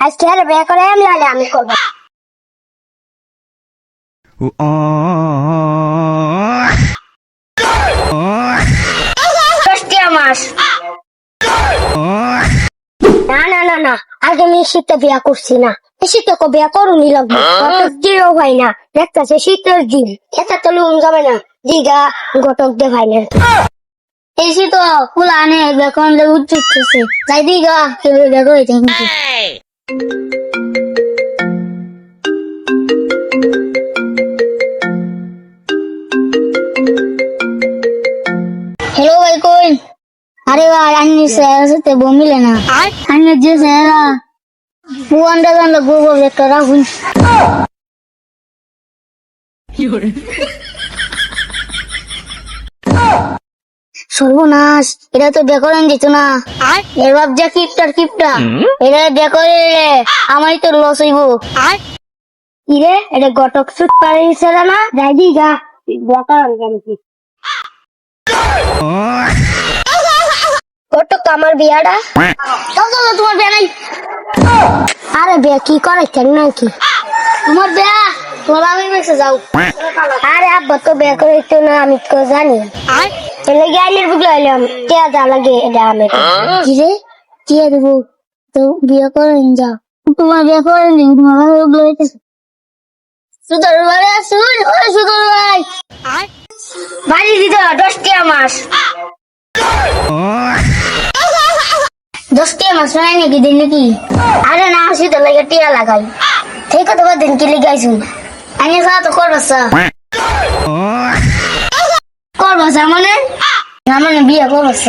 আজকে আর বিয়ে করে আমি হলে আমি করব। না না না না আগে আমি শীতে বিয়া করছি না। শীতে কো বিয়া করুনি লাগবে। দিও ভাই না। দেখতেছে শীতের দিন। এটা তো লুম যাবে না। দিঘা ঘটক দে ভাই না। এই শীত কুলা আনে বেকন উঠতেছে যাই দিঘা কেউ দেখো এটা কিন্তু হ্যালো ভাই কই আরে ভাই আন্নি স্যার সাথে বমিলে না। আন্নি যে স্যারা বুয়ান্ডা গান্ডা গোবর একটা রাখুন সর্বনাশ। এটা তো ডেকোরেন দিত না। বাপ যা কিপটার কিপটা এটা ডেকোরে আমারই তো লস হইব। ইরে এটা গটক সুট পারে ছেড়া না যাই দি গা। ডেকোরেন কেন কি গটক আমার বিয়াটা? তোমার বিয়া নাই। আরে বিয়া কি করে কেন নাকি? তোমার বিয়া। তোমার আমি বেসে যাও। আরে আব্বা তো বিয়া করে না আমি তো জানি। এলে গাইলের বুকলে এলাম টিয়া যা লাগে এটা আমি। কি রে টিয়া দেবো তো বিয়ে করেন যাও তোমার বিয়ে করেন দিন তোমার ওগুলো হইতেছে সুদর ভাই শুন ও সুদর ভাই। বাড়ি দিতে দশটিয়া মাস। দশটিয়া মাস নাই নাকি দিন নাকি? আরে না আসি তো লাগে টিয়া লাগাই। ঠিক আছে বা দিন কি লিগাইছুন? আমি সা তো করবাস করবাস না মানে? বিয়ে করবাস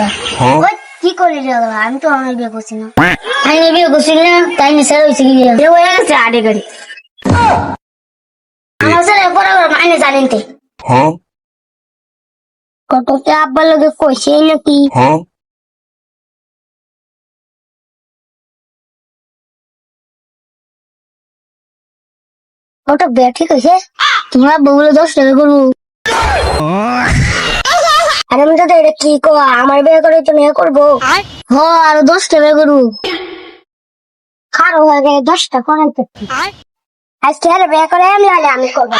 কি করি? আমি তো আমার বিয়ে করছি না। আমি বিয়ে করছি না তাই নি স্যার হয়েছে কি হয়ে গেছে আটে গাড়ি আমার স্যার বরাবর জানেন তে। Huh? আব্বার লোকে কইছে নাকি? ওটা বিয়ে ঠিক আছে তোমরা বউগুলো দশ টাকা করব। আর আমি তো এটা কি কো আমার বিয়ে করে তো মেয়ে করব। হ আরও দশটা বিয়ে করব। খারো হয়ে গেলে দশটা করেন তো আজকে আর বিয়ে করে আমি হলে আমি করব।